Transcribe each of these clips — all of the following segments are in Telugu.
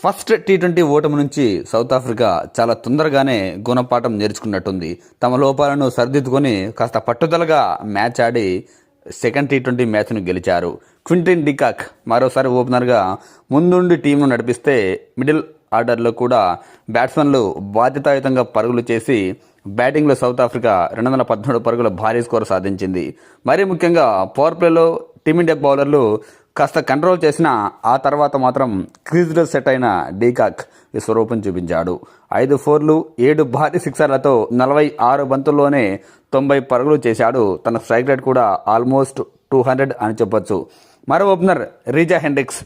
ఫస్ట్ టీ ట్వంటీ ఓటమి నుంచి సౌత్ ఆఫ్రికా చాలా తొందరగానే గుణపాఠం నేర్చుకున్నట్టుంది. తమ లోపాలను సరిదిద్దుకొని కాస్త పట్టుదలగా మ్యాచ్ ఆడి సెకండ్ టీ ట్వంటీ మ్యాచ్ను గెలిచారు. క్వింటిన్ డికాక్ మరోసారి ఓపెనర్గా ముందుండి టీంను నడిపిస్తే మిడిల్ ఆర్డర్లో కూడా బ్యాట్స్మెన్లు బాధ్యతాయుతంగా పరుగులు చేసి బ్యాటింగ్లో సౌత్ ఆఫ్రికా రెండు వందల పద్నాలుగు పరుగుల భారీ స్కోర్ సాధించింది. మరీ ముఖ్యంగా పవర్ ప్లేలో టీమిండియా బౌలర్లు కాస్త కంట్రోల్ చేసిన ఆ తర్వాత మాత్రం క్రీజ్లో సెట్ అయిన డీకాక్ విశ్వరూపం చూపించాడు. ఐదు ఫోర్లు ఏడు భారీ సిక్సర్లతో నలభై ఆరు బంతుల్లోనే తొంభై పరుగులు చేశాడు. తన స్ట్రైక్ రేట్ కూడా ఆల్మోస్ట్ టూ హండ్రెడ్ అని చెప్పొచ్చు. మరో ఓపెనర్ రీజా హెండ్రిక్స్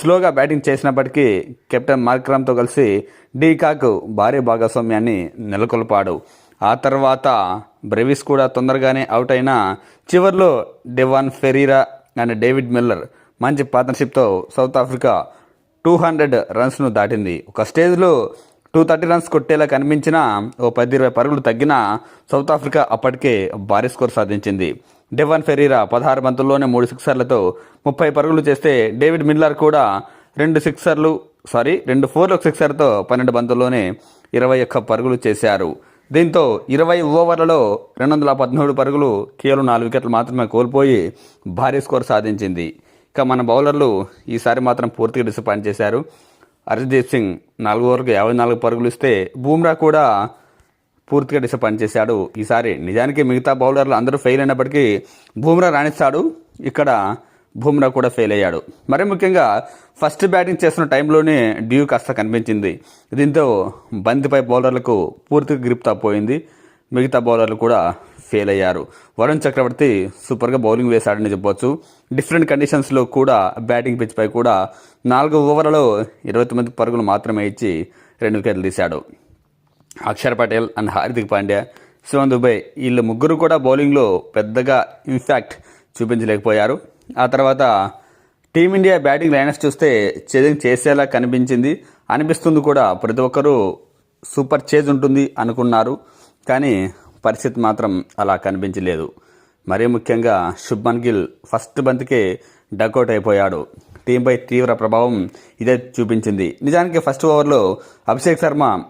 స్లోగా బ్యాటింగ్ చేసినప్పటికీ కెప్టెన్ మార్క్రామ్తో కలిసి డీకాక్ భారీ భాగస్వామ్యాన్ని నెలకొల్పాడు. ఆ తర్వాత బ్రెవిస్ కూడా తొందరగానే అవుట్ అయినా చివర్లో Devon Ferreira and David Miller మంచి పార్ట్నర్షిప్తో సౌత్ ఆఫ్రికా టూ హండ్రెడ్ రన్స్ను దాటింది. ఒక స్టేజ్లో టూ థర్టీ రన్స్ కొట్టేలా కనిపించినా ఓ పది ఇరవై పరుగులు తగ్గినా సౌత్ ఆఫ్రికా అప్పటికే భారీ స్కోర్ సాధించింది. డెవన్ ఫెరీరా పదహారు బంతుల్లోనే మూడు సిక్సర్లతో ముప్పై పరుగులు చేస్తే డేవిడ్ మిల్లర్ కూడా రెండు సిక్సర్లు సారీ రెండు ఫోర్లు సిక్సర్తో పన్నెండు బంతుల్లోనే ఇరవై ఒక్క పరుగులు చేశారు. దీంతో ఇరవై ఓవర్లలో రెండు వందల పద్నాలుగు పరుగులు కేవలం నాలుగు వికెట్లు మాత్రమే కోల్పోయి భారీ స్కోర్ సాధించింది. ఇక మన బౌలర్లు ఈసారి మాత్రం పూర్తిగా డిసప్పాయింట్ చేశారు. అర్జదీప్ సింగ్ నాలుగు ఓవర్లకు యాభై నాలుగు పరుగులు ఇస్తే బూమ్రా కూడా పూర్తిగా డిసప్పాయింట్ చేశాడు. ఈసారి నిజానికి మిగతా బౌలర్లు అందరూ ఫెయిల్ అయినప్పటికీ బూమ్రా రాణిస్తాడు. ఇక్కడ బుమ్రా కూడా ఫెయిల్ అయ్యాడు. మరి ముఖ్యంగా ఫస్ట్ బ్యాటింగ్ చేస్తున్న టైంలోనే డ్యూ కాస్త కనిపించింది. దీంతో బంతిపై బౌలర్లకు పూర్తిగా గ్రిప్ తప్పిపోయింది మిగతా బౌలర్లు కూడా ఫెయిల్ అయ్యారు. వరుణ్ చక్రవర్తి సూపర్గా బౌలింగ్ వేశాడని చెప్పొచ్చు. డిఫరెంట్ కండిషన్స్లో కూడా బ్యాటింగ్ పిచ్పై కూడా నాలుగు ఓవర్లలో ఇరవై తొమ్మిది పరుగులు మాత్రమే ఇచ్చి రెండు వికెట్లు తీశాడు. అక్షర్ పటేల్ అండ్ హార్దిక్ పాండ్యా శివన్ దుబాయ్ వీళ్ళు ముగ్గురు కూడా బౌలింగ్లో పెద్దగా ఇన్ఫ్యాక్ట్ చూపించలేకపోయారు. ఆ తర్వాత టీమిండియా బ్యాటింగ్ లైనర్స్ చూస్తే చేజింగ్ చేసేలా కనిపించింది. అనిపిస్తుంది కూడా ప్రతి ఒక్కరూ సూపర్ చేజ్ ఉంటుంది అనుకున్నారు. కానీ పరిస్థితి మాత్రం అలా కనిపించలేదు. మరీ ముఖ్యంగా శుభ్మన్ గిల్ ఫస్ట్ బంతికే డకౌట్ అయిపోయాడు. టీంపై తీవ్ర ప్రభావం ఇదే చూపించింది. నిజానికి ఫస్ట్ ఓవర్లో అభిషేక్ శర్మ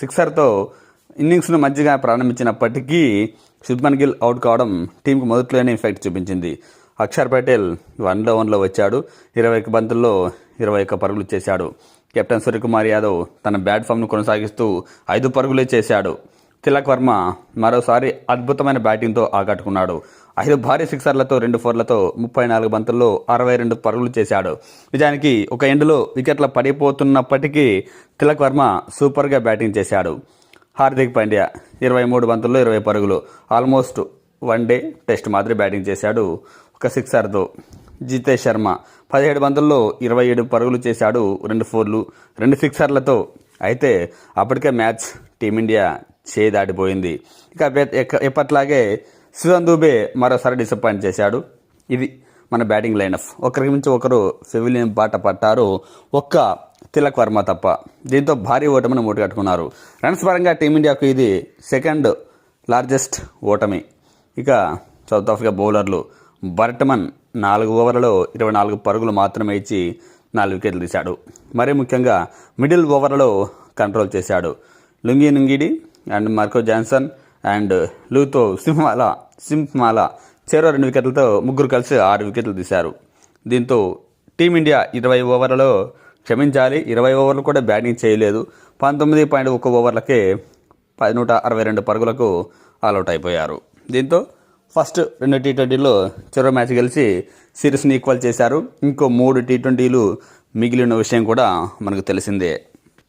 సిక్సర్తో ఇన్నింగ్స్ను మంచిగా ప్రారంభించినప్పటికీ శుభ్మన్ గిల్ అవుట్ కావడం టీంకి మొదట్లోనే ఇఫెక్ట్ చూపించింది. అక్షర్ పటేల్ వన్లో వన్లో వచ్చాడు. ఇరవై ఒక్క బంతుల్లో ఇరవై ఒక్క పరుగులు చేశాడు. కెప్టెన్ సూర్యకుమార్ యాదవ్ తన బ్యాట్ ఫామ్ను కొనసాగిస్తూ ఐదు పరుగులే చేశాడు. తిలక్ వర్మ మరోసారి అద్భుతమైన బ్యాటింగ్తో ఆకట్టుకున్నాడు. ఐదు భారీ సిక్సర్లతో రెండు ఫోర్లతో ముప్పై నాలుగు బంతుల్లో అరవై రెండు పరుగులు చేశాడు. నిజానికి ఒక ఎండ్లో వికెట్ల పడిపోతున్నప్పటికీ తిలక్ వర్మ సూపర్గా బ్యాటింగ్ చేశాడు. హార్దిక్ పాండ్యా ఇరవై మూడు బంతుల్లో ఇరవై పరుగులు. ఆల్మోస్ట్ వన్ డే టెస్ట్ మాదిరి బ్యాటింగ్ చేశాడు. ఒక సిక్సర్తో జితేష్ శర్మ పదిహేడు బంతుల్లో ఇరవై ఏడు పరుగులు చేశాడు రెండు ఫోర్లు రెండు సిక్సర్లతో అయితే అప్పటికే మ్యాచ్ టీమిండియా చేదాటిపోయింది ఇక ఇప్పట్లాగే ఎక్క- ఎప్పట్లాగే శివన్ దూబే మరోసారి డిసప్పాయింట్ చేశాడు. ఇది మన బ్యాటింగ్ లైనఫ్ ఒకరికి మించి ఒకరు సివిలియన్ బాట పట్టారు. ఒక్క తిలక్ వర్మ తప్ప. దీంతో భారీ ఓటమిని మూటగట్టుకున్నారు. రన్స్ పరంగా టీమిండియాకు ఇది సెకండ్ లార్జెస్ట్ ఓటమి. ఇక సౌత్ ఆఫ్రికా బౌలర్లు బర్టమన్ నాలుగు ఓవర్లలో ఇరవై నాలుగు పరుగులు మాత్రమే ఇచ్చి నాలుగు వికెట్లు తీశాడు. మరీ ముఖ్యంగా మిడిల్ ఓవర్లలో కంట్రోల్ చేశాడు. Lungi Ngidi and Marco Jansen and Lutho Sipamla Sipamla చెరో రెండు వికెట్లతో ముగ్గురు కలిసి ఆరు వికెట్లు తీశారు. దీంతో టీమిండియా ఇరవై ఓవర్లలో క్షమించాలి. ఇరవై ఓవర్లు కూడా బ్యాటింగ్ చేయలేదు. పంతొమ్మిది పాయింట్ ఒక్క ఓవర్లకే పది నూట అరవై రెండు పరుగులకు ఆల్అవుట్ అయిపోయారు. దీంతో ఫస్ట్ రెండు టీ ట్వంటీలో చివరి మ్యాచ్ గెలిచి సిరీస్ని ఈక్వల్ చేశారు. ఇంకో మూడు టీ ట్వంటీలు మిగిలిన విషయం కూడా మనకు తెలిసిందే.